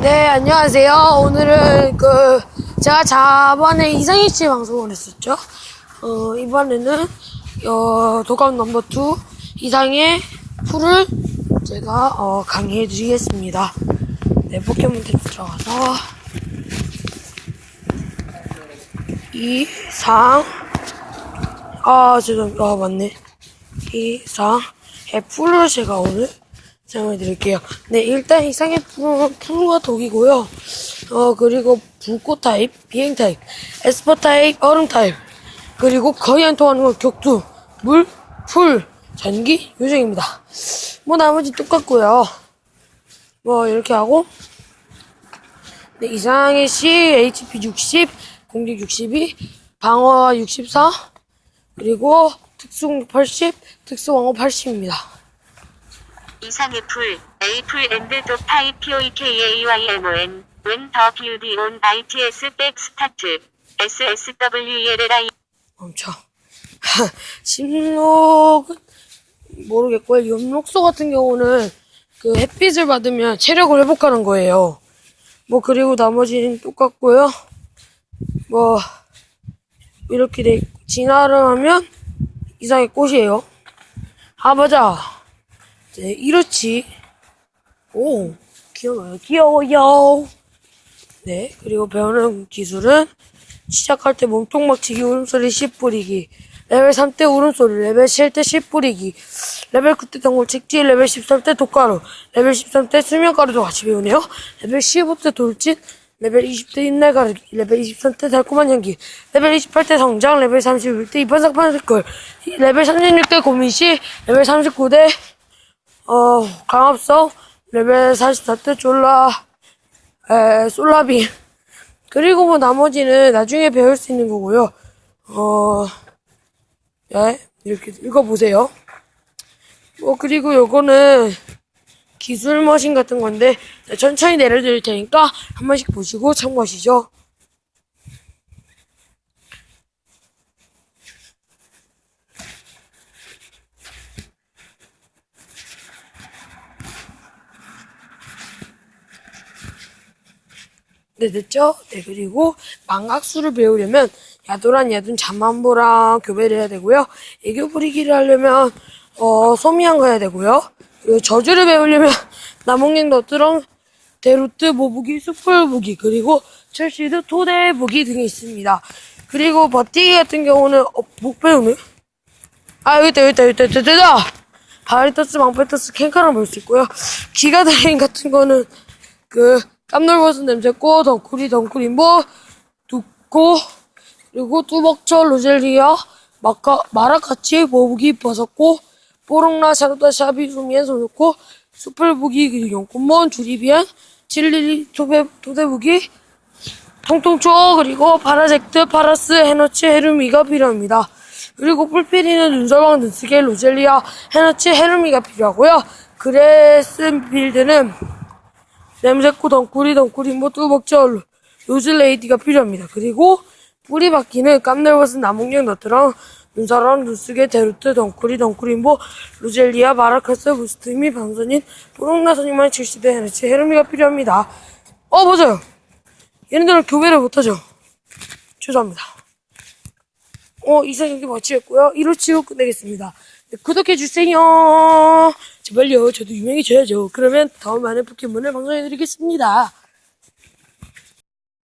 네, 안녕하세요. 오늘은 그 제가 저번에 이상희 씨 방송을 했었죠. 어, 이번에는 어, 도감 넘버 2 이상의 풀을 제가 어, 강의해 드리겠습니다. 네, 포켓몬 텍스 들어가서 이상 아, 죄송, 아, 맞네. 이상 의 풀을 제가 오늘 설명해 드릴게요. 네, 일단 이상의 풀과 독이고요. 어, 그리고 불꽃 타입, 비행 타입, 에스퍼 타입, 얼음 타입, 그리고 거의 안 통하는 건 격투, 물, 풀, 전기, 요정입니다. 뭐 나머지 똑같고요. 뭐 이렇게 하고 네, 이상의 시 HP 60, 공격 62, 방어 64, 그리고 특수 공격 80, 특수왕호 80입니다. 이상의 풀, 에이플 앤드 도 파이 POEKAYMON, when the build on ITS start, SSWELLI, 멈춰. 심록은 모르겠고요. 염록소 같은 경우는 그 햇빛을 받으면 체력을 회복하는 거예요. 뭐 그리고 나머지는 똑같고요. 뭐 이렇게 돼 있고 진화를 하면 이상의 꽃이에요. 아 맞아. 네, 이렇지. 오 귀여워요. 귀여워요. 네 그리고 배우는 기술은 시작할 때 몸통 막치기, 울음소리 10 뿌리기. 레벨 3때 울음소리, 레벨 7때 10 뿌리기. 레벨 9때 동굴 책지, 레벨 13때 독가루, 레벨 13때 수면가루도 같이 배우네요. 레벨 15때 돌진, 레벨 20때 인날 가르기, 레벨 23때 달콤한 향기, 레벨 28때 성장, 레벨 31때 이판상판 색깔, 레벨 36때 고민시, 레벨 39 때, 어, 강압성, 레벨 44때 졸라, 에, 솔라비. 그리고 뭐 나머지는 나중에 배울 수 있는 거고요. 어, 예, 이렇게 읽어보세요. 뭐, 그리고 요거는 기술 머신 같은 건데, 천천히 내려드릴 테니까 한 번씩 보시고 참고하시죠. 네, 됐죠? 네, 그리고 망각수를 배우려면 야도란 야둔 잠만보랑 교배를 해야 되고요. 애교 부리기를 하려면 어, 소미한 거 해야 되고요. 그리고 저주를 배우려면 나몽랭 너트렁 데루트 모부기 숯불 무기 그리고 철시드 토대 무기 등이 있습니다. 그리고 버티기 같은 경우는 어, 못 배우네. 아 여기 있다 여기 있다 여기 있다 여기 있다, 여기 있다. 바리터스 망페터스 캔카랑 볼 수 있고요. 기가드레인 같은 거는 그 깜놀버섯 냄새꽃 덩쿠리 덩쿠리뭐 두코 그리고 뚜벅철 로젤리아 마카 마라카치 모부기 버섯고 뽀롱라 샤르다 샤비 수미엔 소놓고 수풀부기 그리고 연꽃몬 주리비안 칠리리 토베 토대부기 통통초 그리고 파라젝트 파라스 헤너치 헤르미가 필요합니다. 그리고 뿔피리는 눈설왕 눈스게 로젤리아 헤너치 헤르미가 필요하고요. 그레스 빌드는 냄새코 덩쿠리 덩쿠리 뭐 뚜벅절 로즐레이디가 필요합니다. 그리고 뿌리 바퀴는 깜넬버스 나몽령 너트랑 눈사람 눈쓰게 데루트 덩쿠리 덩쿠리 뭐 루젤리아 마라카스 부스트미 방선인 뽀롱나선이만 70대 헤르치 헤르미가 필요합니다. 어 맞아요. 얘네들은 교배를 못하죠. 죄송합니다. 어 이상 여기 마치겠고요. 이로 치고 끝내겠습니다. 네, 구독해주세요. 제발요. 저도 유명해져야죠. 그러면 다음 안에 포켓몬을 방송해드리겠습니다.